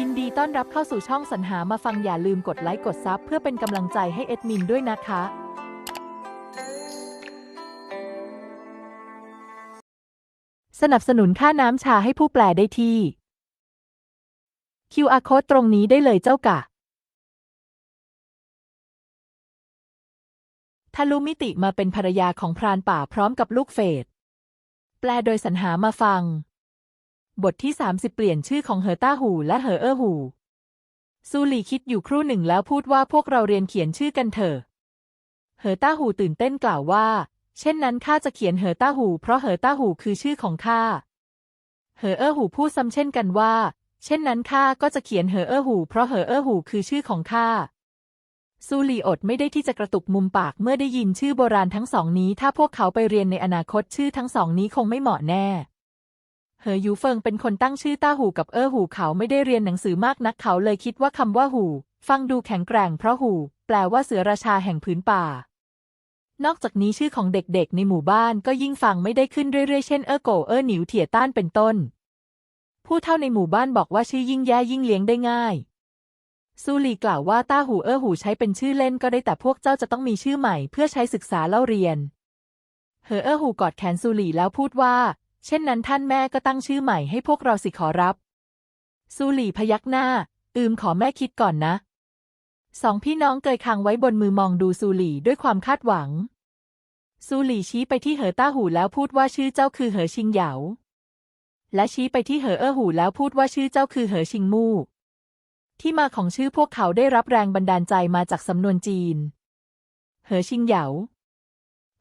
ยินดีต้อนรับเข้าสู่ช่องสรรหามาฟังอย่าลืมกดไลค์กดซับเพื่อเป็นกำลังใจให้เอ็ดมินด้วยนะคะ สนับสนุนค่าน้ำชาให้ผู้แปลได้ที่ QR code ตรงนี้ได้เลยเจ้ากะทะลุมิติมาเป็นภรรยาของพรานป่าพร้อมกับลูกเฟดแปลโดยสรรหามาฟัง บทที่ 30 เปลี่ยนชื่อของเหอต้าหูและเหอเออหูซูหลีคิดอยู่ครู่หนึ่งแล้วพูดว่าพวกเราเรียนเขียนชื่อกันเถอะ เหอต้าหูตื่นเต้นกล่าวว่า เช่นนั้นข้าจะเขียนเหอต้าหู เพราะเหอต้าหูคือชื่อของข้า เหอเออหูพูดซ้ำเช่นกันว่า เช่นนั้นข้าก็จะเขียนเหอเออหู เพราะเหอเออหูคือชื่อของข้าซูหลีอดไม่ได้ที่จะกระตุกมุมปากเมื่อได้ยินชื่อโบราณทั้งสองนี้ ถ้าพวกเขาไปเรียนในอนาคตชื่อทั้งสองนี้คงไม่เหมาะแน่ เหอยูเฟิงเป็นคนตั้งชื่อต้าหูกับเออหูเขาไม่ได้เรียนหนังสือมากนักเขาเลยคิดว่าคำว่าหู ฟังดูแข็งแกร่งเพราะหู แปลว่าเสือราชาแห่งพื้นป่า นอกจากนี้ชื่อของเด็กๆ ในหมู่บ้านก็ยิ่งฟังไม่ได้ขึ้นเรื่อยๆ เช่นเออโกเออหนิวเถี่ยต้านเป็นต้น ผู้เท่าในหมู่บ้านบอกว่าชื่อยิ่งแย่ยิ่งเลี้ยงได้ง่าย ซูลีกล่าวว่าต้าหูเออหูใช้เป็นชื่อเล่นก็ได้แต่พวกเจ้าจะต้องมีชื่อใหม่ เพื่อใช้ศึกษาเล่าเรียนเหอเออหูกอดแขนซูลีแล้วพูดว่า เช่นนั้นท่านแม่ก็ตั้งชื่อใหม่ให้พวกเราสิขอรับ ซูลีพยักหน้า อืมขอแม่คิดก่อนนะ สองพี่น้องเกยคางไว้บนมือมองดูซูลีด้วยความคาดหวัง ซูหลีชี้ไปที่เหอต้าหูแล้วพูดว่าชื่อเจ้าคือเหอชิงเหยา และชี้ไปที่เหอเอ้อหูแล้วพูดว่าชื่อเจ้าคือเหอชิงมู่ ที่มาของชื่อพวกเขาได้รับแรงบันดาลใจมาจากสำนวนจีน เหอชิงเหยา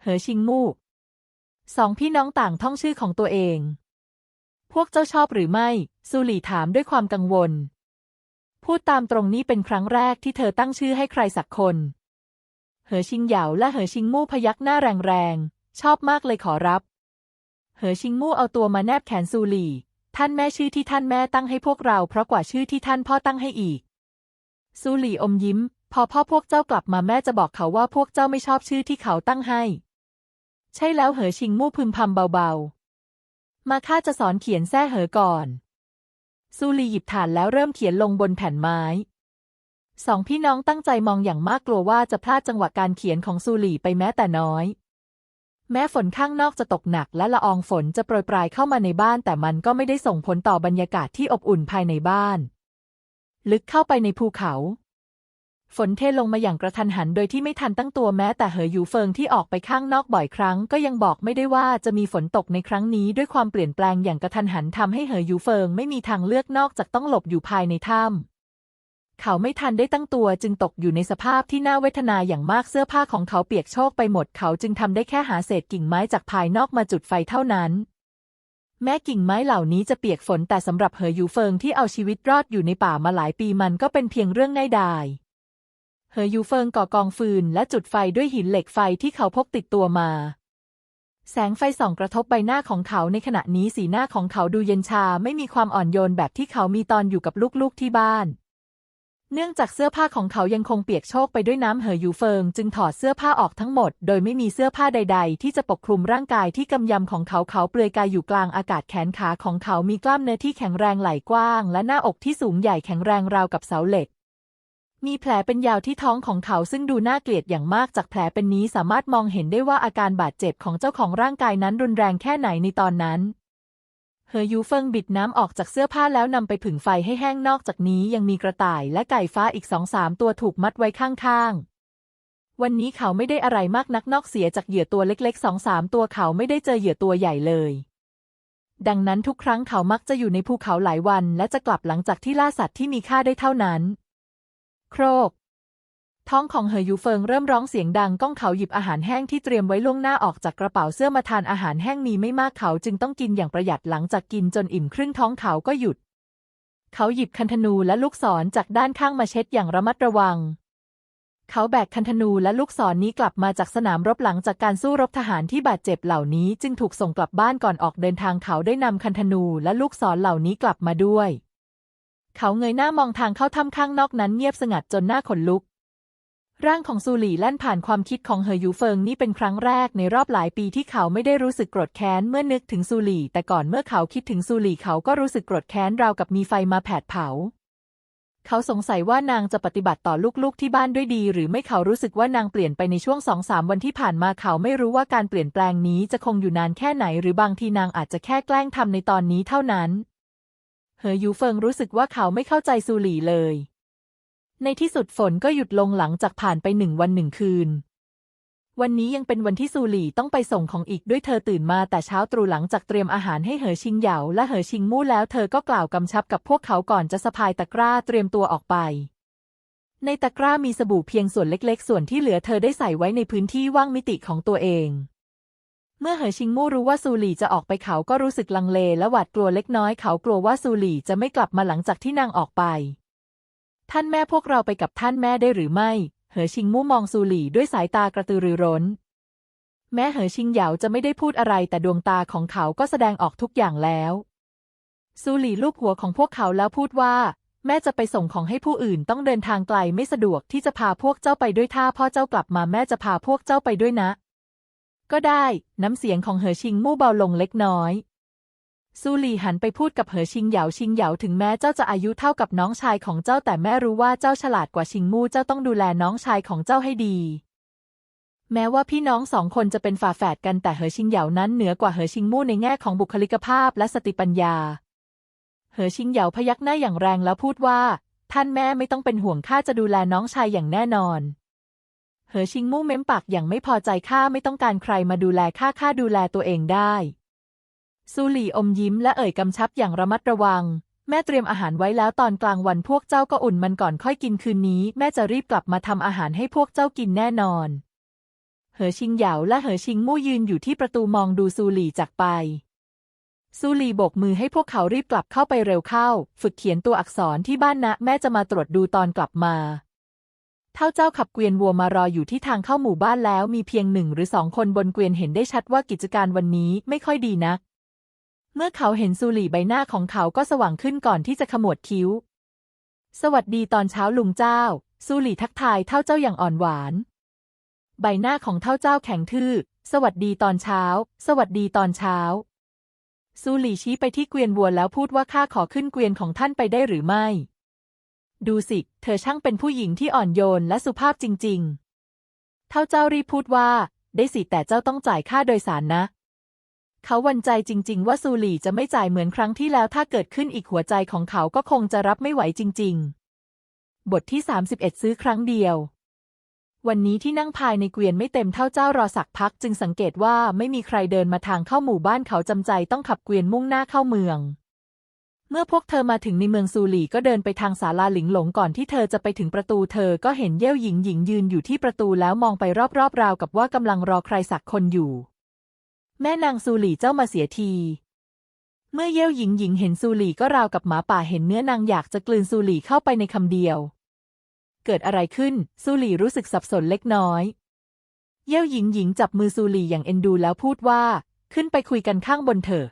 เหอชิงมู่ สองพี่น้องต่างท่องชื่อของตัวเอง พวกเจ้าชอบหรือไม่ ซูหลีถามด้วยความกังวล พูดตามตรงนี้เป็นครั้งแรกที่เธอตั้งชื่อให้ใครสักคน เหอชิงเหยาและเหอชิงมู่พยักหน้าแรงๆ ชอบมากเลยขอรับ เหอชิงมู่เอาตัวมาแนบแขนซูหลี่ ท่านแม่ชื่อที่ท่านแม่ตั้งให้พวกเรา เพราะกว่าชื่อที่ท่านพ่อตั้งให้อีก ซูหลี่อมยิ้ม พอพ่อพวกเจ้ากลับมาแม่จะบอกเขาว่าพวกเจ้าไม่ชอบชื่อที่เขาตั้งให้ ใช่แล้วเหอชิงมู่พึมพำเบาๆ มาข้าจะสอนเขียนแท้เหอก่อน ซูลีหยิบฐานแล้วเริ่มเขียนลงบนแผ่นไม้สองพี่น้องตั้งใจมองอย่างมากกลัวว่าจะพลาดจังหวะการเขียนของซูหลี่ไปแม้แต่น้อย แม้ฝนข้างนอกจะตกหนักและละอองฝนจะโปรยปลายเข้ามาในบ้าน แต่มันก็ไม่ได้ส่งผลต่อบรรยากาศที่อบอุ่นภายในบ้าน ลึกเข้าไปในภูเขา ฝนเทลงมาอย่างกระทันหันโดยที่ไม่ทันตั้งตัวแม้แต่เหอหยูเฟิงที่ออกไปข้างนอกบ่อยครั้ง ก็ยังบอกไม่ได้ว่าจะมีฝนตกในครั้งนี้ด้วยความเปลี่ยนแปลงอย่างกระทันหันทำให้เหอหยูเฟิงไม่มีทางเลือกนอกจากต้องหลบอยู่ภายในถ้ำเขาไม่ทันได้ตั้งตัวจึงตกอยู่ในสภาพที่น่าเวทนาอย่างมากเสื้อผ้าของเขาเปียกโชกไปหมดเขาจึงทำได้แค่หาเศษกิ่งไม้จากภายนอกมาจุดไฟเท่านั้น แม้กิ่งไม้เหล่านี้จะเปียกฝนแต่สำหรับเหอยูเฟิงที่เอาชีวิตรอดอยู่ในป่ามาหลายปีมันก็เป็นเพียงเรื่องง่ายดาย เหอยูเฟิงก่อกองฟืนและจุดไฟด้วยหินเหล็กไฟที่เขาพกติดตัวมา แสงไฟส่องกระทบใบหน้าของเขาในขณะนี้สีหน้าของเขาดูเย็นชาไม่มีความอ่อนโยนแบบที่เขามีตอนอยู่กับลูกๆที่บ้าน เนื่องจากเสื้อผ้าของเขายังคงเปียกโชกไปด้วยน้ำเหอยูเฟิง จึงถอดเสื้อผ้าออกทั้งหมด โดยไม่มีเสื้อผ้าใด ๆ ที่จะปกคลุมร่างกายที่กำยำของเขาเขาเปลือยกายอยู่กลางอากาศแขนขาของเขามีกล้ามเนื้อที่แข็งแรงไหล่กว้าง และหน้าอกที่สูงใหญ่แข็งแรงราวกับเสาเหล็ก มีแผลเป็นยาวที่ท้องของเขาซึ่งดูน่าเกลียดอย่างมากจากแผลเป็นนี้สามารถมองเห็นได้ว่าอาการบาดเจ็บของเจ้าของร่างกายนั้นรุนแรงแค่ไหนในตอนนั้นเหอยูเฟิงบิดน้ำออกจากเสื้อผ้าแล้วนำไปผึ่งไฟให้แห้งนอกจากนี้ยังมีกระต่ายและไก่ฟ้าอีกสองสามตัวถูกมัดไว้ข้างๆ วันนี้เขาไม่ได้อะไรมากนักนอกเสียจากเหยื่อตัวเล็กๆสองสามตัวเขาไม่ได้เจอเหยื่อตัวใหญ่เลย ดังนั้นทุกครั้งเขามักจะอยู่ในภูเขาหลายวัน และจะกลับหลังจากที่ล่าสัตว์ที่มีค่าได้เท่านั้น โครก ท้องของเหอยูเฟิงเริ่มร้องเสียงดังก้องเขาหยิบอาหารแห้งที่เตรียมไว้ล่วงหน้าออกจากกระเป๋าเสื้อมาทานอาหารแห้งมีไม่มากเขาจึงต้องกินอย่างประหยัดหลังจากกินจนอิ่มครึ่งท้องเขาก็หยุด เขาหยิบคันธนูและลูกศรจากด้านข้างมาเช็ดอย่างระมัดระวัง เขาแบกคันธนูและลูกศรนนี้กลับมาจากสนามรบหลังจากการสู้รบทหารที่บาดเจ็บเหล่านี้ จึงถูกส่งกลับบ้านก่อนออกเดินทางเขาได้นำคันธนูและลูกศรเหล่านี้กลับมาด้วย เขาเงยหน้ามองทางเข้าถ้ำข้างนอกนั้นเงียบสงัดจนหน้าขนลุก ร่างของซูหลี่แล่นผ่านความคิดของเหอยูเฟิงนี่เป็นครั้งแรกในรอบหลายปีที่เขาไม่ได้รู้สึกโกรธแค้นเมื่อนึกถึงซูหลี่ แต่ก่อนเมื่อเขาคิดถึงซูหลี่เขาก็รู้สึกโกรธแค้นราวกับมีไฟมาแผดเผา เขาสงสัยว่านางจะปฏิบัติต่อลูกๆที่บ้านด้วยดี หรือไม่เขารู้สึกว่านางเปลี่ยนไปในช่วงสองสามวันที่ผ่านมาเขาไม่รู้ว่าการเปลี่ยนแปลงนี้จะคงอยู่นานแค่ไหน หรือบางทีนางอาจจะแค่แกล้งทำในตอนนี้เท่านั้น เหอยูเฟิงรู้สึกว่าเขาไม่เข้าใจซูหลี่เลย ในที่สุดฝนก็หยุดลงหลังจากผ่านไปหนึ่งวันหนึ่งคืน วันนี้ยังเป็นวันที่ซูหลี่ต้องไปส่งของอีกด้วยเธอตื่นมาแต่เช้าตรู่หลังจากเตรียมอาหารให้เหอชิงเหยาและเหอชิงมู่แล้วเธอก็กล่าวกำชับกับพวกเขาก่อนจะสะพายตะกร้าเตรียมตัวออกไปในตะกร้ามีสบู่เพียงส่วนเล็กๆ ส่วนที่เหลือเธอได้ใส่ไว้ในพื้นที่ว่างมิติของตัวเอง เมื่อเหอชิงมู่รู้ว่าซูหลี่จะออกไปเขาก็รู้สึกลังเลและหวาดกลัวเล็กน้อยเขากลัวว่าซูหลี่จะไม่กลับมาหลังจากที่นางออกไป ท่านแม่พวกเราไปกับท่านแม่ได้หรือไม่ เหอชิงมู่มองซูหลี่ด้วยสายตากระตือรือร้น แม้เหอชิงเหยาจะไม่ได้พูดอะไรแต่ดวงตาของเขาก็แสดงออกทุกอย่างแล้วซูหลี่ลูบหัวของพวกเขาแล้วพูดว่า แม่จะไปส่งของให้ผู้อื่นต้องเดินทางไกลไม่สะดวกที่จะพาพวกเจ้าไปด้วยถ้าพ่อเจ้ากลับมาแม่จะพาพวกเจ้าไปด้วยนะ ก็ได้ น้ำเสียงของเหอชิงมู่เบาลงเล็กน้อยซูหลี่หันไปพูดกับเหอชิงเหยาชิงเหยาถึงแม้เจ้าจะอายุเท่ากับน้องชายของเจ้าแต่แม่รู้ว่าเจ้าฉลาดกว่าชิงมู่เจ้าต้องดูแลน้องชายของเจ้าให้ดี แม้ว่าพี่น้องสองคนจะเป็นฝาแฝดกันแต่เหอชิงเหยานั้นเหนือกว่าเหอชิงมู่ในแง่ของบุคลิกภาพและสติปัญญา เหอชิงเหยาพยักหน้าอย่างแรงแล้วพูดว่า ท่านแม่ไม่ต้องเป็นห่วงข้าจะดูแลน้องชายอย่างแน่นอน เหอชิงมู่เม้มปากอย่างไม่พอใจข้าไม่ต้องการใครมาดูแลข้าข้าดูแลตัวเองได้ ซูหลี่อมยิ้มและเอ่ยกำชับอย่างระมัดระวัง แม่เตรียมอาหารไว้แล้วตอนกลางวันพวกเจ้าก็อุ่นมันก่อนค่อยกินคืนนี้ แม่จะรีบกลับมาทำอาหารให้พวกเจ้ากินแน่นอน เหอชิงเหยาและเหอชิงมู่ยืนอยู่ที่ประตูมองดูซูหลี่จากไป ซูหลี่โบกมือให้พวกเขารีบกลับเข้าไปเร็วเข้า ฝึกเขียนตัวอักษรที่บ้านนะแม่จะมาตรวจดูตอนกลับมา เท่าเจ้าขับเกวียนวัวมารออยู่ที่ทางเข้าหมู่บ้านแล้วมีเพียงหนึ่งหรือสองคนบนเกวียนเห็นได้ชัดว่ากิจการวันนี้ไม่ค่อยดีนัก เมื่อเขาเห็นซูหลี่ใบหน้าของเขาก็สว่างขึ้นก่อนที่จะขมวดคิ้ว สวัสดีตอนเช้าลุงเจ้า ซูหลี่ทักทายเท่าเจ้าอย่างอ่อนหวาน ใบหน้าของเท่าเจ้าแข็งทื่อ สวัสดีตอนเช้า สวัสดีตอนเช้า ซูหลี่ชี้ไปที่เกวียนวัวแล้วพูดว่าข้าขอขึ้นเกวียนของท่านไปได้หรือไม่ ดูสิ เธอช่างเป็นผู้หญิงที่อ่อนโยนและสุภาพจริง ๆ เท่าเจ้ารีพูดว่า ได้สิแต่เจ้าต้องจ่ายค่าโดยสารนะ เขาวันใจจริง ๆ ว่าซูหลี่จะไม่จ่ายเหมือนครั้งที่แล้วถ้าเกิดขึ้นอีกหัวใจของเขาก็คงจะรับไม่ไหวจริง ๆ บทที่ 31 ซื้อครั้งเดียว วันนี้ที่นั่งภายในเกวียนไม่เต็มเท่าเจ้ารอสักพัก จึงสังเกตว่าไม่มีใครเดินมาทางเข้าหมู่บ้านเขาจำใจต้องขับเกวียนมุ่งหน้าเข้าเมือง เมื่อพวกเธอมาถึงในเมืองซูหลี่ก็เดินไปทางศาลาหลิงหลงก่อนที่เธอจะไปถึงประตูเธอก็เห็นเย่ยวหญิงหญิงยืนอยู่ที่ประตูแล้วมองไปรอบๆราวกับว่ากำลังรอใครสักคนอยู่ แม่นางซูหลี่เจ้ามาเสียที เมื่อเย่ยวหญิงหญิงเห็นซูหลี่ก็ราวกับหมาป่าเห็นเนื้อนางอยากจะกลืนซูหลี่เข้าไปในคำเดียว เกิดอะไรขึ้นซูหลี่รู้สึกสับสนเล็กน้อย เย่ยวหญิงหญิงจับมือซูหลี่อย่างเอ็นดูแล้วพูดว่า ขึ้นไปคุยกันข้างบนเถอะ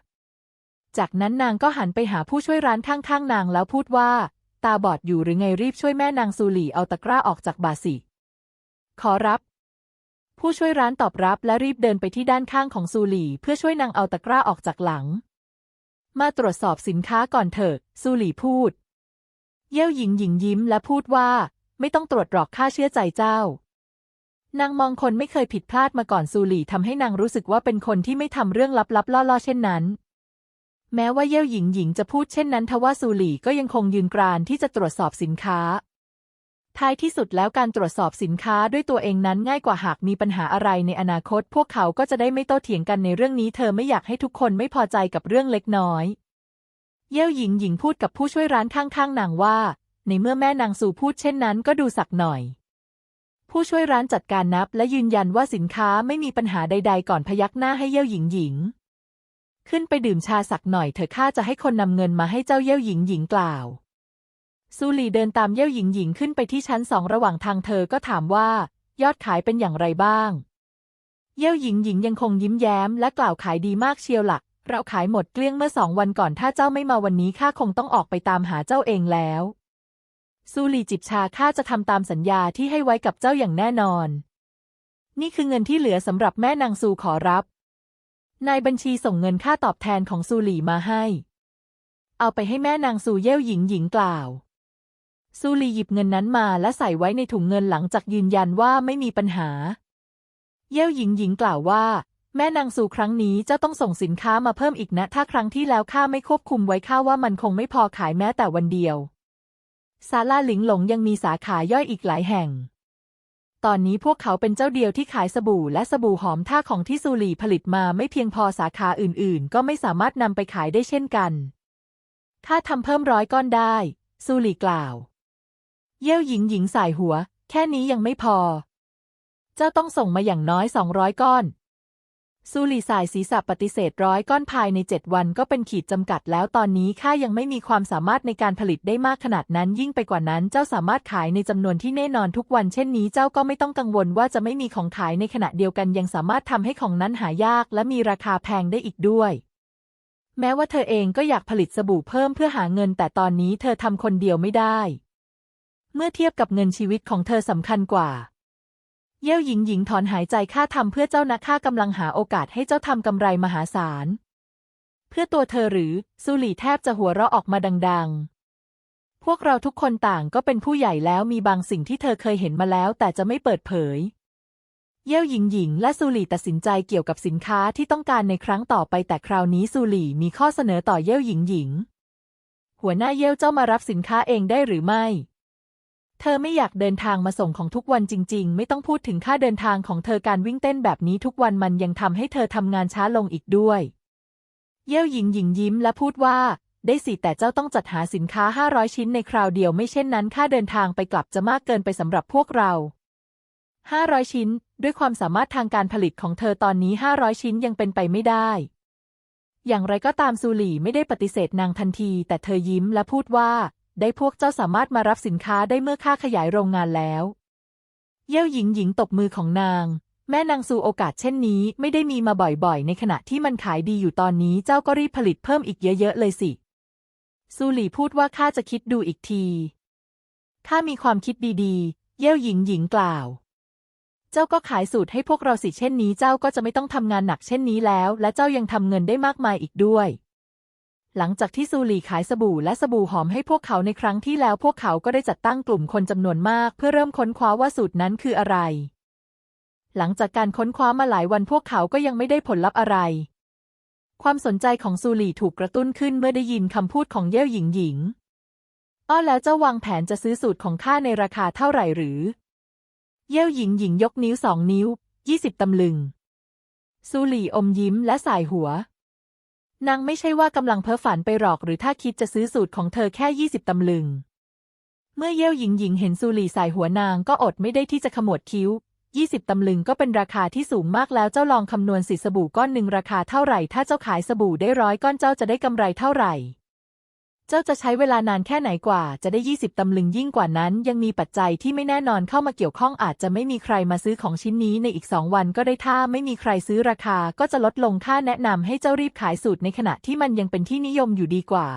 จากนั้นนางก็หันไปหาผู้ช่วยร้านข้างๆนางแล้วพูดว่า ตาบอดอยู่หรือไงรีบช่วยแม่นางซูหลี่เอาตะกร้าออกจากบาสิขอรับ ผู้ช่วยร้านตอบรับและรีบเดินไปที่ด้านข้างของซูหลี่เพื่อช่วยนางเอาตะกร้าออกจากหลัง มาตรวจสอบสินค้าก่อนเถิดซูหลี่พูด เย่ยวหญิงหญิงยิ้มและพูดว่า ไม่ต้องตรวจหรอกข้าเชื่อใจเจ้านางมองคนไม่เคยผิดพลาดมาก่อนซูหลี่ทำให้นางรู้สึกว่าเป็นคนที่ไม่ทำเรื่องลับๆล่อๆเช่นนั้น แม้ว่าเย่ยวหญิงหญิงจะพูดเช่นนั้นทว่าซูหลี่ก็ยังคงยืนกรานที่จะตรวจสอบสินค้า ท้ายที่สุดแล้วการตรวจสอบสินค้าด้วยตัวเองนั้นง่ายกว่าหากมีปัญหาอะไรในอนาคต พวกเขาก็จะได้ไม่โต้เถียงกันในเรื่องนี้ เธอไม่อยากให้ทุกคนไม่พอใจกับเรื่องเล็กน้อย เย่ยวหญิงหญิงพูดกับผู้ช่วยร้านข้างๆนางว่า ในเมื่อแม่นางซูพูดเช่นนั้นก็ดูสักหน่อยผู้ช่วยร้านจัดการนับและยืนยันว่าสินค้าไม่มีปัญหาใด ๆ ก่อนพยักหน้าให้เย่ยวหญิงหญิง ขึ้นไปดื่มชาสักหน่อยเถอะข้าจะให้คนนำเงินมาให้เจ้าเย่ยวหญิงหญิงกล่าว ซูหลีเดินตามเย่ยวหญิงหญิงขึ้นไปที่ชั้นสองระหว่างทางเธอก็ถามว่า ยอดขายเป็นอย่างไรบ้าง เย่ยวหญิงหญิงยังคงยิ้มแย้มและกล่าวขายดีมากเชียวหลักเราขายหมดเกลี้ยงเมื่อสองวันก่อนถ้าเจ้าไม่มาวันนี้ข้าคงต้องออกไปตามหาเจ้าเองแล้ว ซูหลีจิบชาข้าจะทำตามสัญญาที่ให้ไว้กับเจ้าอย่างแน่นอน นี่คือเงินที่เหลือสำหรับแม่นางซูขอรับ นายบัญชีส่งเงินค่าตอบแทนของซูหลีมาให้ เอาไปให้แม่นางซูเย่ยวหญิงหญิงกล่าว ซูหลีหยิบเงินนั้นมาและใส่ไว้ในถุงเงินหลังจากยืนยันว่าไม่มีปัญหา เย่ยวหญิงหญิงกล่าวว่า แม่นางซูครั้งนี้เจ้าต้องส่งสินค้ามาเพิ่มอีกนะ ถ้าครั้งที่แล้วข้าไม่ควบคุมไว้ข้าว่ามันคงไม่พอขายแม้แต่วันเดียวซาลาหลิงหลงยังมีสาขาย่อยอีกหลายแห่ง ตอนนี้พวกเขาเป็นเจ้าเดียวที่ขายสบู่และสบู่หอมท่าของที่ซูหลีผลิตมาไม่เพียงพอสาขาอื่นๆ ก็ไม่สามารถนำไปขายได้เช่นกัน ถ้าทำเพิ่มร้อยก้อนได้ ซูหลีกล่าว เย่ยวหญิงหญิงสายหัว แค่นี้ยังไม่พอ เจ้าต้องส่งมาอย่างน้อยสองร้อยก้อน ซูหลี่สายศีรษะปฏิเสธร้อยก้อนภายในเจ็ดวันก็เป็นขีดจำกัดแล้วตอนนี้ข้ายังไม่มีความสามารถในการผลิตได้มากขนาดนั้น ยิ่งไปกว่านั้นเจ้าสามารถขายในจำนวนที่แน่นอนทุกวันเช่นนี้เจ้าก็ไม่ต้องกังวลว่าจะไม่มีของขายในขณะเดียวกันยังสามารถทำให้ของนั้นหายากและมีราคาแพงได้อีกด้วย แม้ว่าเธอเองก็อยากผลิตสบู่เพิ่มเพื่อหาเงิน แต่ตอนนี้เธอทำคนเดียวไม่ได้ เมื่อเทียบกับเงินชีวิตของเธอสำคัญกว่า เย่ยวหญิงหญิงถอนหายใจข้าทำเพื่อเจ้านะข้ากำลังหาโอกาสให้เจ้าทำกำไรมหาศาล เพื่อตัวเธอหรือซูหลี่แทบจะหัวเราะออกมาดัง ๆ พวกเราทุกคนต่างก็เป็นผู้ใหญ่แล้วมีบางสิ่งที่เธอเคยเห็นมาแล้วแต่จะไม่เปิดเผย เย่ยวหญิงหญิงและซูหลี่ตัดสินใจเกี่ยวกับสินค้าที่ต้องการในครั้งต่อไปแต่คราวนี้ซูหลี่มีข้อเสนอต่อเย่ยวหญิงหญิง หัวหน้าเย่ยวเจ้ามารับสินค้าเองได้หรือไม่ เธอไม่อยากเดินทางมาส่งของทุกวันจริง ๆ ไม่ต้องพูดถึงค่าเดินทางของเธอการวิ่งเต้นแบบนี้ทุกวันมันยังทำให้เธอทำงานช้าลงอีกด้วย เย่ยวหญิงหญิงยิ้มและพูดว่า ได้สิแต่เจ้าต้องจัดหาสินค้า 500 ชิ้นในคราวเดียวไม่เช่นนั้น ค่าเดินทางไปกลับจะมากเกินไปสำหรับพวกเรา 500 ชิ้น ด้วยความสามารถทางการผลิตของเธอตอนนี้ 500 ชิ้นยังเป็นไปไม่ได้ อย่างไรก็ตามซูหลี่ไม่ได้ปฏิเสธนางทันที แต่เธอยิ้มและพูดว่า ได้พวกเจ้าสามารถมารับสินค้าได้เมื่อค่าขยายโรงงานแล้ว เย่ยวหญิงหญิงตบมือของนาง แม่นางซูโอกาสเช่นนี้ไม่ได้มีมาบ่อยๆ ในขณะที่มันขายดีอยู่ตอนนี้เจ้าก็รีบผลิตเพิ่มอีกเยอะๆเลยสิ ซูหลี่พูดว่าข้าจะคิดดูอีกทีข้ามีความคิดดีๆ เย่ยวหญิงหญิงกล่าว เจ้าก็ขายสูตรให้พวกเราสิเช่นนี้เจ้าก็จะไม่ต้องทำงานหนักเช่นนี้แล้ว และเจ้ายังทำเงินได้มากมายอีกด้วย หลังจากที่ซูหลีขายสบู่และสบู่หอมให้พวกเขาในครั้งที่แล้วพวกเขาก็ได้จัดตั้งกลุ่มคนจำนวนมากเพื่อเริ่มค้นคว้าว่าสูตรนั้นคืออะไร หลังจากการค้นคว้ามาหลายวันพวกเขาก็ยังไม่ได้ผลลัพธ์อะไร ความสนใจของซูหลีถูกกระตุ้นขึ้นเมื่อได้ยินคำพูดของเย่ยหญิงหญิง อ้อแล้วเจ้าวางแผนจะซื้อสูตรของข้าในราคาเท่าไหร่หรือ เย่ยหญิงหญิงยกนิ้วสองนิ้วยี่สิบตำลึง ซูหลีอมยิ้มและสายหัว นางไม่ใช่ว่ากำลังเพ้อฝันไปหรอกหรือถ้าคิดจะซื้อสูตรของเธอแค่ยี่สิบตำลึง เมื่อเย่ยวหญิงหญิงเห็นซูหลี่สายหัวนางก็อดไม่ได้ที่จะขมวดคิ้วยี่สิบตำลึงก็เป็นราคาที่สูงมากแล้วเจ้าลองคำนวณสิสบู่ก้อนหนึ่งราคาเท่าไหร่ ถ้าเจ้าขายสบู่ได้ร้อยก้อนเจ้าจะได้กำไรเท่าไหร่ เจ้าจะใช้เวลานานแค่ไหนกว่าจะได้ยี่สิบตำลึงยิ่งกว่านั้น ยังมีปัจจัยที่ไม่แน่นอนเข้ามาเกี่ยวข้องอาจจะไม่มีใครมาซื้อของชิ้นนี้ในอีกสองวันก็ได้ถ้าไม่มีใครซื้อราคาก็จะลดลงค่าแนะนำให้เจ้ารีบขายสูตรในขณะที่มันยังเป็นที่นิยมอยู่ดีกว่า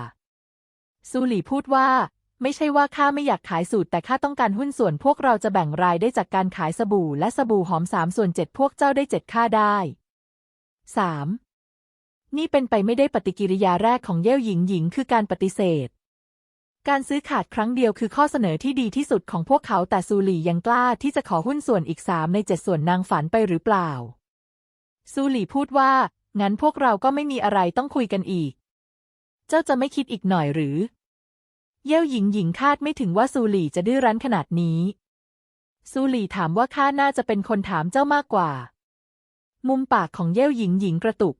ซูหลี่พูดว่า ไม่ใช่ว่าข้าไม่อยากขายสูตรแต่ข้าต้องการหุ้นส่วนพวกเราจะแบ่งรายได้จากการขายสบู่และสบู่หอมสามส่วนเจ็ดพวกเจ้าได้เจ็ดค่าได้สาม นี่เป็นไปไม่ได้ปฏิกิริยาแรกของเย่ยหญิงหญิงคือการปฏิเสธ การซื้อขาดครั้งเดียวคือข้อเสนอที่ดีที่สุดของพวกเขาแต่ซูหลี่ยังกล้าที่จะขอหุ้นส่วนอีกสามในเจ็ดส่วนนางฝันไปหรือเปล่า ซูหลี่พูดว่า งั้นพวกเราก็ไม่มีอะไรต้องคุยกันอีก เจ้าจะไม่คิดอีกหน่อยหรือ เย่ยหญิงหญิงคาดไม่ถึงว่าซูหลี่จะดื้อรั้นขนาดนี้ซูหลี่ถามว่าข้าน่าจะเป็นคนถามเจ้ามากกว่า มุมปากของเย่ยหญิงหญิงกระตุก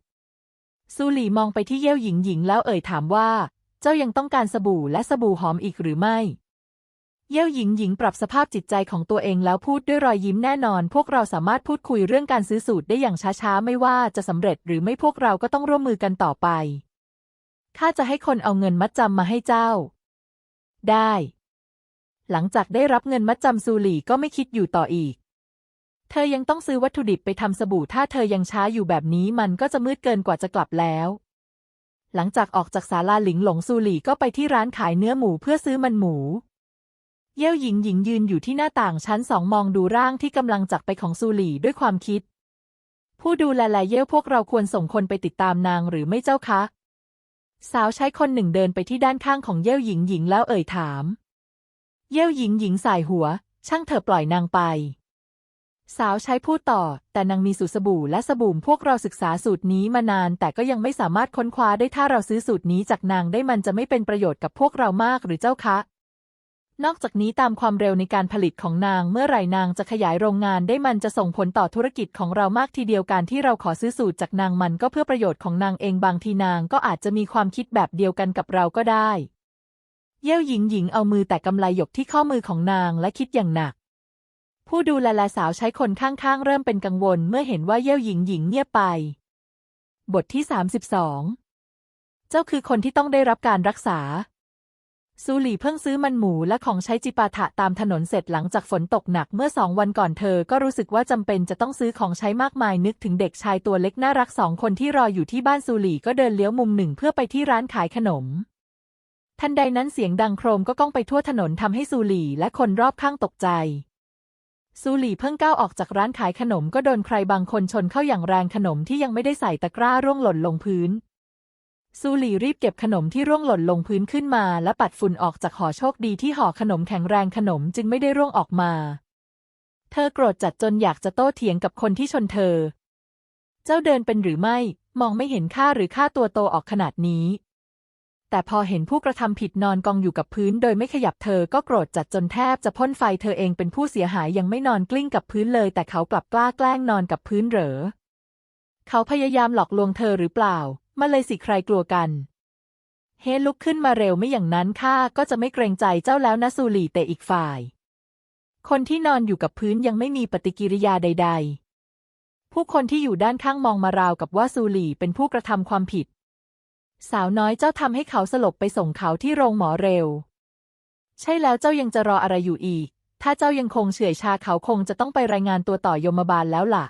ซูหลี่มองไปที่เย่ยวหญิงหญิงแล้วเอ่ยถามว่า เจ้ายังต้องการสบู่และสบู่หอมอีกหรือไม่ เย่ยวหญิงหญิงปรับสภาพจิตใจของตัวเองแล้วพูดด้วยรอยยิ้มแน่นอน พวกเราสามารถพูดคุยเรื่องการซื้อสูตรได้อย่างช้าๆ ไม่ว่าจะสำเร็จหรือไม่พวกเราก็ต้องร่วมมือกันต่อไปข้าจะให้คนเอาเงินมัดจำมาให้เจ้า ได้ หลังจากได้รับเงินมัดจำซูหลี่ก็ไม่คิดอยู่ต่ออีก เธอยังต้องซื้อวัตถุดิบไปทำสบู่ถ้าเธอยังช้าอยู่แบบนี้มันก็จะมืดเกินกว่าจะกลับแล้ว หลังจากออกจากศาลาหลิงหลงซูหลี่ก็ไปที่ร้านขายเนื้อหมูเพื่อซื้อมันหมู เย่ยหญิงหญิงยืนอยู่ที่หน้าต่างชั้นสองมองดูร่างที่กำลังจักไปของซูหลี่ด้วยความคิด ผู้ดูแลแลเย่พวกเราควรส่งคนไปติดตามนางหรือไม่เจ้าคะ สาวใช้คนหนึ่งเดินไปที่ด้านข้างของเย่ยหญิงหญิงแล้วเอ่ยถาม เย่ยหญิงหญิงสายหัว ช่างเธอปล่อยนางไป สาวใช้พูดต่อ แต่นางมีสูตรสบู่และสบู่พวกเราศึกษาสูตรนี้มานาน แต่ก็ยังไม่สามารถค้นคว้าได้ถ้าเราซื้อสูตรนี้จากนางได้มันจะไม่เป็นประโยชน์กับพวกเรามากหรือเจ้าคะ นอกจากนี้ตามความเร็วในการผลิตของนางเมื่อไหร่นางจะขยายโรงงานได้มันจะส่งผลต่อธุรกิจของเรามากทีเดียวการที่เราขอซื้อสูตรจากนางมันก็เพื่อประโยชน์ของนางเองบางทีนางก็อาจจะมีความคิดแบบเดียวกันกับเราก็ได้ เย่ยวหญิงหญิงเอามือแต่กำไลหยกที่ข้อมือของนางและคิดอย่างหนัก ผู้ดูแลละสาวใช้คนข้างๆ เริ่มเป็นกังวลเมื่อเห็นว่าเย่ยวหญิงหญิงเงียบไป บทที่ 32 เจ้าคือคนที่ต้องได้รับการรักษา ซูหลี่เพิ่งซื้อมันหมูและของใช้จิปาถะตามถนนเสร็จหลังจากฝนตกหนักเมื่อสองวันก่อนเธอก็รู้สึกว่าจำเป็นจะต้องซื้อของใช้มากมายนึกถึงเด็กชายตัวเล็กน่ารักสองคนที่รออยู่ที่บ้านซูหลี่ก็เดินเลี้ยวมุมหนึ่งเพื่อไปที่ร้านขายขนมทันใดนั้นเสียงดังโครมก็ก้องไปทั่วถนนทำให้ซูหลี่และคนรอบข้างตกใจ ซูหลี่เพิ่งก้าวออกจากร้านขายขนมก็โดนใครบางคนชนเข้าอย่างแรงขนมที่ยังไม่ได้ใส่ตะกร้าร่วงหล่นลงพื้น ซูหลี่รีบเก็บขนมที่ร่วงหล่นลงพื้นขึ้นมา และปัดฝุ่นออกจากห่อโชคดีที่ห่อขนมแข็งแรงขนมจึงไม่ได้ร่วงออกมา เธอโกรธจัดจนอยากจะโต้เถียงกับคนที่ชนเธอ เจ้าเดินเป็นหรือไม่ มองไม่เห็นค่าหรือค่าตัวโตออกขนาดนี้ แต่พอเห็นผู้กระทำผิดนอนกองอยู่กับพื้น โดยไม่ขยับเธอก็โกรธจัดจนแทบจะพ่นไฟเธอเองเป็นผู้เสียหายยังไม่นอนกลิ้งกับพื้นเลย แต่เขากลับกล้าแกล้งนอนกับพื้นเหรอ เขาพยายามหลอกลวงเธอหรือเปล่า มาเลยสิใครกลัวกันเฮลุกขึ้นมาเร็วไม่อย่างนั้นข้าก็จะไม่เกรงใจเจ้าแล้วนะซูลีแต่อีกฝ่าย คนที่นอนอยู่กับพื้นยังไม่มีปฏิกิริยาใด ๆ ผู้คนที่อยู่ด้านข้างมองมาราวกับว่าซูลีเป็นผู้กระทำความผิด สาวน้อยเจ้าทำให้เขาสลบไปส่งเขาที่โรงหมอเร็ว ใช่แล้วเจ้ายังจะรออะไรอยู่อีก ถ้าเจ้ายังคงเฉื่อยชาเขาคงจะต้องไปรายงานตัวต่อยมบาลแล้วล่ะ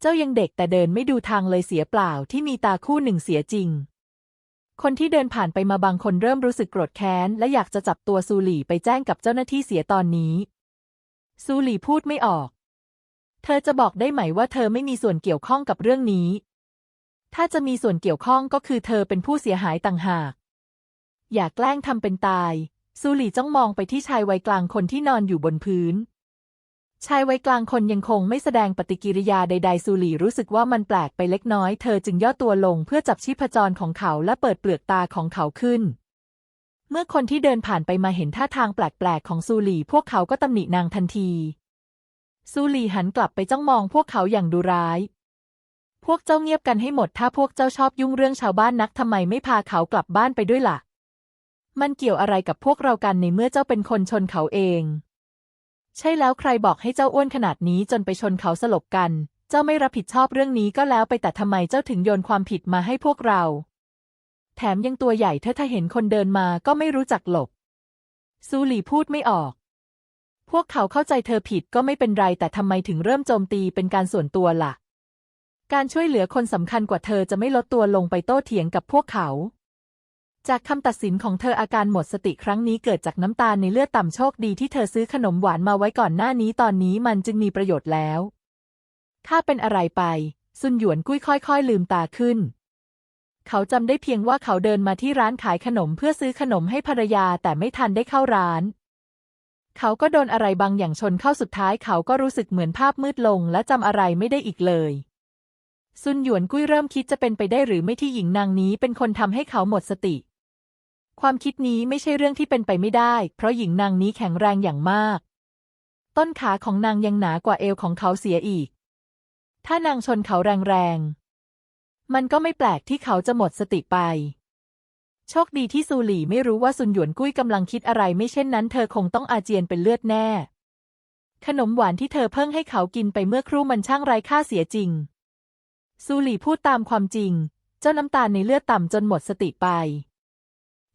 เจ้ายังเด็กแต่เดินไม่ดูทางเลยเสียเปล่าที่มีตาคู่หนึ่งเสียจริง คนที่เดินผ่านไปมาบางคนเริ่มรู้สึกโกรธแค้น และอยากจะจับตัวซูหลี่ไปแจ้งกับเจ้าหน้าที่เสียตอนนี้ ซูหลี่พูดไม่ออก เธอจะบอกได้ไหมว่าเธอไม่มีส่วนเกี่ยวข้องกับเรื่องนี้ ถ้าจะมีส่วนเกี่ยวข้องก็คือเธอเป็นผู้เสียหายต่างหาก อย่าแกล้งทำเป็นตาย ซูหลี่จ้องมองไปที่ชายวัยกลางคนที่นอนอยู่บนพื้น ชายวัยกลางคนยังคงไม่แสดงปฏิกิริยาใดๆ ซูหลี่รู้สึกว่ามันแปลกไปเล็กน้อย เธอจึงย่อตัวลงเพื่อจับชีพจรของเขาและเปิดเปลือกตาของเขาขึ้น เมื่อคนที่เดินผ่านไปมาเห็นท่าทางแปลกๆของซูหลี่ พวกเขาก็ตำหนินางทันที ซูหลี่หันกลับไปจ้องมองพวกเขาอย่างดุร้าย พวกเจ้าเงียบกันให้หมดถ้าพวกเจ้าชอบยุ่งเรื่องชาวบ้านนักทำไมไม่พาเขากลับบ้านไปด้วยล่ะ มันเกี่ยวอะไรกับพวกเรากันในเมื่อเจ้าเป็นคนชนเขาเอง ใช่แล้วใครบอกให้เจ้าอ้วนขนาดนี้จนไปชนเขาสลบกัน เจ้าไม่รับผิดชอบเรื่องนี้ก็แล้วไปแต่ทำไมเจ้าถึงโยนความผิดมาให้พวกเรา แถมยังตัวใหญ่เธอถ้าเห็นคนเดินมาก็ไม่รู้จักหลบ ซูหลี่พูดไม่ออก พวกเขาเข้าใจเธอผิดก็ไม่เป็นไรแต่ทำไมถึงเริ่มโจมตีเป็นการส่วนตัวล่ะ การช่วยเหลือคนสำคัญกว่าเธอจะไม่ลดตัวลงไปโต้เถียงกับพวกเขา จากคำตัดสินของเธออาการหมดสติครั้งนี้เกิดจากน้ำตาในเลือดต่ำโชคดีที่เธอซื้อขนมหวานมาไว้ก่อนหน้านี้ตอนนี้มันจึงมีประโยชน์แล้ว ถ้าเป็นอะไรไป ซุนหยวนกุ้ยค่อย ๆ ลืมตาขึ้น เขาจำได้เพียงว่าเขาเดินมาที่ร้านขายขนมเพื่อซื้อขนมให้ภรรยาแต่ไม่ทันได้เข้าร้านเขาก็โดนอะไรบางอย่างชนเข้าสุดท้ายเขาก็รู้สึกเหมือนภาพมืดลงและจำอะไรไม่ได้อีกเลย ซุนหยวนกุ้ยเริ่มคิดจะเป็นไปได้หรือไม่ที่หญิงนางนี้เป็นคนทำให้เขาหมดสติ ความคิดนี้ไม่ใช่เรื่องที่เป็นไปไม่ได้ เพราะหญิงนางนี้แข็งแรงอย่างมาก ต้นขาของนางยังหนากว่าเอวของเขาเสียอีก ถ้านางชนเขาแรงๆ มันก็ไม่แปลกที่เขาจะหมดสติไป โชคดีที่ซูหลี่ไม่รู้ว่าซุนหยวนกุ้ยกำลังคิดอะไรไม่เช่นนั้นเธอคงต้องอาเจียนเป็นเลือดแน่ ขนมหวานที่เธอเพิ่งให้เขากินไปเมื่อครู่มันช่างไร้ค่าเสียจริง ซูหลี่พูดตามความจริง เจ้าน้ำตาลในเลือดต่ำจนหมดสติไป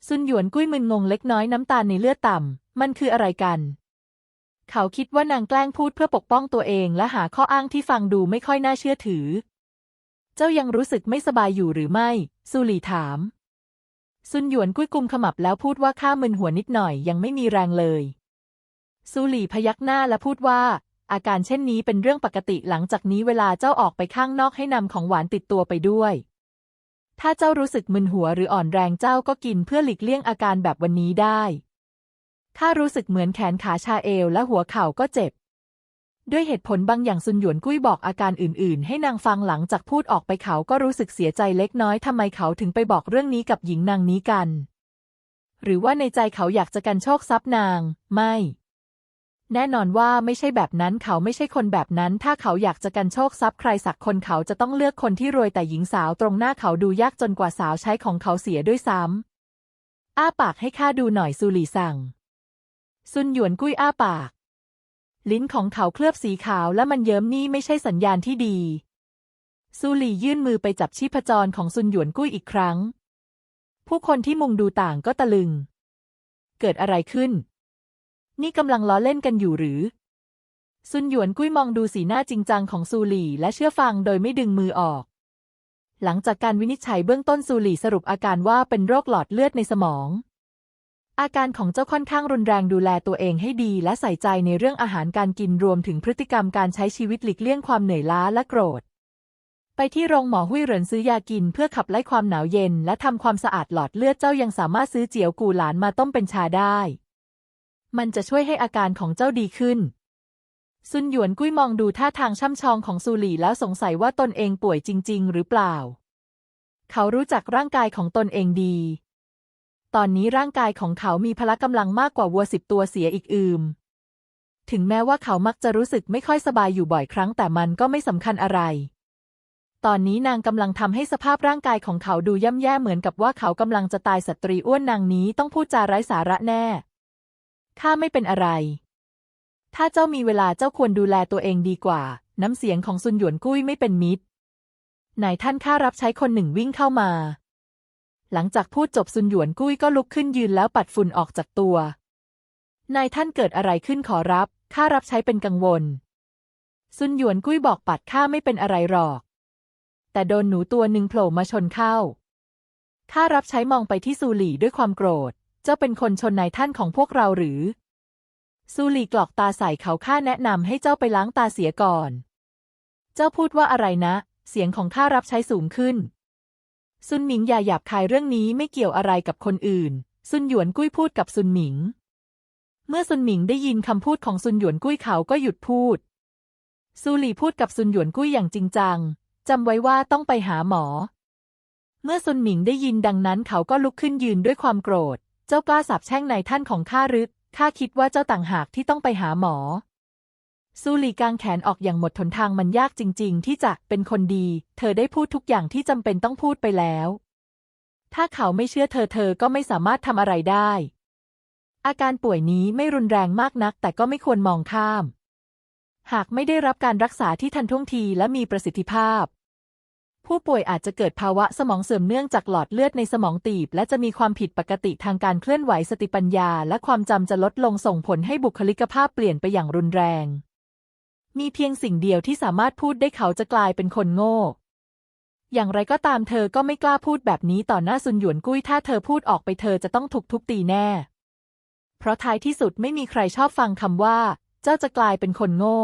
ซุนหยวนกุ้ยมึนงงเล็กน้อยน้ำตาลในเลือดต่ำ มันคืออะไรกัน เขาคิดว่านางแกล้งพูดเพื่อปกป้องตัวเองและหาข้ออ้างที่ฟังดูไม่ค่อยน่าเชื่อถือ เจ้ายังรู้สึกไม่สบายอยู่หรือไม่ ซูหลี่ถาม ซุนหยวนกุ้ยกุมขมับแล้วพูดว่าข้ามึนหัวนิดหน่อยยังไม่มีแรงเลยซูหลี่พยักหน้าและพูดว่า อาการเช่นนี้เป็นเรื่องปกติหลังจากนี้เวลาเจ้าออกไปข้างนอกให้นำของหวานติดตัวไปด้วย ถ้าเจ้ารู้สึกมึนหัวหรืออ่อนแรงเจ้าก็กินเพื่อหลีกเลี่ยงอาการแบบวันนี้ได้ข้ารู้สึกเหมือนแขนขาชาเอวและหัวเข่าก็เจ็บ ด้วยเหตุผลบางอย่างซุนหยวนกุ้ยบอกอาการอื่น ๆ ให้นางฟังหลังจากพูดออกไปเขาก็รู้สึกเสียใจเล็กน้อยทำไมเขาถึงไปบอกเรื่องนี้กับหญิงนางนี้กัน หรือว่าในใจเขาอยากจะกันโชคทรัพย์นาง ไม่ แน่นอนว่าไม่ใช่แบบนั้นเขาไม่ใช่คนแบบนั้น ถ้าเขาอยากจะกันโชคทรัพย์ใครสักคนเขาจะต้องเลือกคนที่รวยแต่หญิงสาวตรงหน้าเขาดูยากจนกว่าสาวใช้ของเขาเสียด้วยซ้ำอ้าปากให้ข้าดูหน่อยซูหลีสั่ง ซุนหยวนกุ้ยอ้าปาก ลิ้นของเขาเคลือบสีขาวและมันเยิ้มนี่ไม่ใช่สัญญาณที่ดีซูหลียื่นมือไปจับชีพจรของซุนหยวนกุ้ยอีกครั้ง ผู้คนที่มุงดูต่างก็ตะลึง เกิดอะไรขึ้น นี่กำลังล้อเล่นกันอยู่หรือ ซุนหยวนกุ้ยมองดูสีหน้าจริงจังของซูหลีและเชื่อฟังโดยไม่ดึงมือออก หลังจากการวินิจฉัยเบื้องต้นซูหลีสรุปอาการว่าเป็นโรคหลอดเลือดในสมอง อาการของเจ้าค่อนข้างรุนแรงดูแลตัวเองให้ดี และใส่ใจในเรื่องอาหารการกินรวมถึงพฤติกรรมการใช้ชีวิตหลีกเลี่ยงความเหนื่อยล้าและโกรธ ไปที่โรงหมอหุ้ยเหรินซื้อยากินเพื่อขับไล่ความหนาวเย็น และทำความสะอาดหลอดเลือดเจ้ายังสามารถซื้อเจียวกูหลานมาต้มเป็นชาได้ มันจะช่วยให้อาการของเจ้าดีขึ้น ซุนหยวนกุ้ยมองดูท่าทางช่ำชองของซูหลี่แล้วสงสัยว่าตนเองป่วยจริง ๆ หรือเปล่า เขารู้จักร่างกายของตนเองดี ตอนนี้ร่างกายของเขามีพละกำลังมากกว่าวัวสิบตัวเสียอีกอืม ถึงแม้ว่าเขามักจะรู้สึกไม่ค่อยสบายอยู่บ่อยครั้งแต่มันก็ไม่สำคัญอะไรตอนนี้นางกำลังทำให้สภาพร่างกายของเขาดูย่ำแย่เหมือนกับว่าเขากำลังจะตายสตรีอ้วนนางนี้ต้องพูดจาไร้สาระแน่ ข้าไม่เป็นอะไร ถ้าเจ้ามีเวลาเจ้าควรดูแลตัวเองดีกว่า น้ำเสียงของซุนหยวนกุ้ยไม่เป็นมิตรนายท่านข้ารับใช้คนหนึ่งวิ่งเข้ามา หลังจากพูดจบซุนหยวนกุ้ยก็ลุกขึ้นยืนแล้วปัดฝุ่นออกจากตัวนายท่านเกิดอะไรขึ้นขอรับ ข้ารับใช้เป็นกังวล ซุนหยวนกุ้ยบอกปัดข้าไม่เป็นอะไรหรอก แต่โดนหนูตัวหนึ่งโผล่มาชนเข้า ข้ารับใช้มองไปที่ซูหลี่ด้วยความโกรธ เจ้าเป็นคนชนนายท่านของพวกเราหรือ ซูลีกรอกตาใส่เขาข้าแนะนำให้เจ้าไปล้างตาเสียก่อน เจ้าพูดว่าอะไรนะ เสียงของข้ารับใช้สูงขึ้น ซุนหมิงอย่าหยาบคายเรื่องนี้ไม่เกี่ยวอะไรกับคนอื่น ซุนหยวนกุ้ยพูดกับซุนหมิง เมื่อซุนหมิงได้ยินคำพูดของซุนหยวนกุ้ยเขาก็หยุดพูด ซูหลี่พูดกับซุนหยวนกุ้ยอย่างจริงจังจำไว้ว่าต้องไปหาหมอ เมื่อซุนหมิงได้ยินดังนั้นเขาก็ลุกขึ้นยืนด้วยความโกรธ เจ้ากล้าสาบแช่งนายท่านของข้าหรือข้าคิดว่าเจ้าต่างหากที่ต้องไปหาหมอ ซูหลีกางแขนออกอย่างหมดทนทางมันยากจริง ๆ ที่จะเป็นคนดี เธอได้พูดทุกอย่างที่จำเป็นต้องพูดไปแล้ว ถ้าเขาไม่เชื่อเธอเธอก็ไม่สามารถทำอะไรได้ อาการป่วยนี้ไม่รุนแรงมากนัก แต่ก็ไม่ควรมองข้าม หากไม่ได้รับการรักษาที่ทันท่วงทีและมีประสิทธิภาพ ผู้ป่วยอาจจะเกิดภาวะสมองเสื่อมเนื่องจากหลอดเลือดในสมองตีบ และจะมีความผิดปกติทางการเคลื่อนไหวสติปัญญา และความจำจะลดลงส่งผลให้บุคลิกภาพเปลี่ยนไปอย่างรุนแรง มีเพียงสิ่งเดียวที่สามารถพูดได้เขาจะกลายเป็นคนโง่ อย่างไรก็ตามเธอก็ไม่กล้าพูดแบบนี้ต่อหน้าซุนหยวนกุ้ยถ้าเธอพูดออกไปเธอจะต้องถูกทุบตีแน่ เพราะท้ายที่สุดไม่มีใครชอบฟังคำว่า เจ้าจะกลายเป็นคนโง่